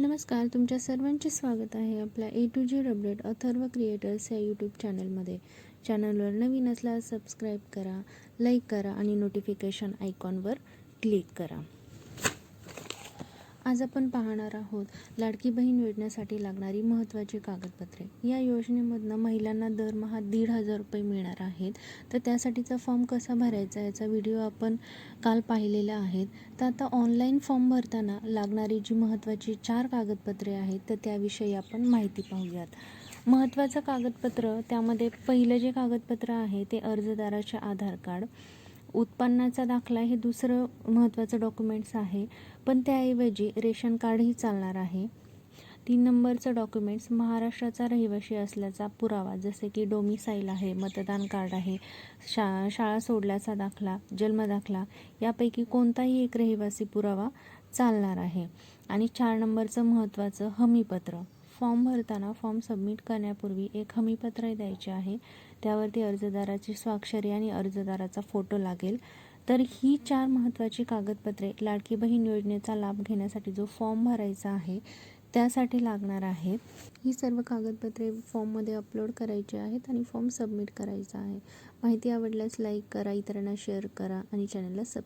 नमस्कार तुमच्या सर्वांचे स्वागत आहे आपल्या A to Z update Atharva creators या यूट्यूब चॅनलमध्ये चॅनलवर नवीन असल्यास सबस्क्राईब करा लाईक करा आणि नोटिफिकेशन आयकॉनवर क्लिक करा. आज आपण पाहणार आहोत लाडकी बहीण योजनेसाठी लागणारी महत्त्वाची कागदपत्रे. या योजनेमधनं महिलांना दरमहा दीड हजार रुपये मिळणार आहेत. तर त्यासाठीचा फॉर्म कसा भरायचा याचा व्हिडिओ आपण काल पाहिलेला आहेत तर आता ऑनलाईन फॉर्म भरताना लागणारी जी महत्त्वाची चार कागदपत्रे आहेत तर त्याविषयी आपण माहिती पाहूयात. महत्त्वाचं कागदपत्र त्यामध्ये पहिलं जे कागदपत्र आहे ते अर्जदाराचे आधार कार्ड. उत्पन्नाचा दाखला हे दुसरं महत्त्वाचं डॉक्युमेंट्स आहे. पण त्याऐवजी रेशन कार्डही चालणार आहे. तीन नंबरचं डॉक्युमेंट्स महाराष्ट्राचा रहिवासी असल्याचा पुरावा जसे की डोमिसाईल आहे मतदान कार्ड आहे शा शाळा सोडल्याचा दाखला जन्मदाखला यापैकी कोणताही एक रहिवासी पुरावा चालणार आहे. आणि चार नंबरचं महत्त्वाचं हमीपत्र. फॉर्म भरताना फॉर्म सबमिट करण्यापूर्वी एक हमीपत्र द्यायचे आहे. त्यावरती अर्जदाराची स्वाक्षरी आणि अर्जदाराचा फोटो लागेल. तर ही चार महत्त्वाची कागदपत्रे लाडकी बहीण योजनेचा लाभ घेण्यासाठी जो फॉर्म भरायचा आहे त्यासाठी लागणार आहे. ही सर्व कागदपत्रे फॉर्ममध्ये अपलोड करायची आहेत आणि फॉर्म सबमिट करायचा आहे. माहिती आवडल्यास लाईक करा इतरांना शेअर करा आणि चॅनलला सब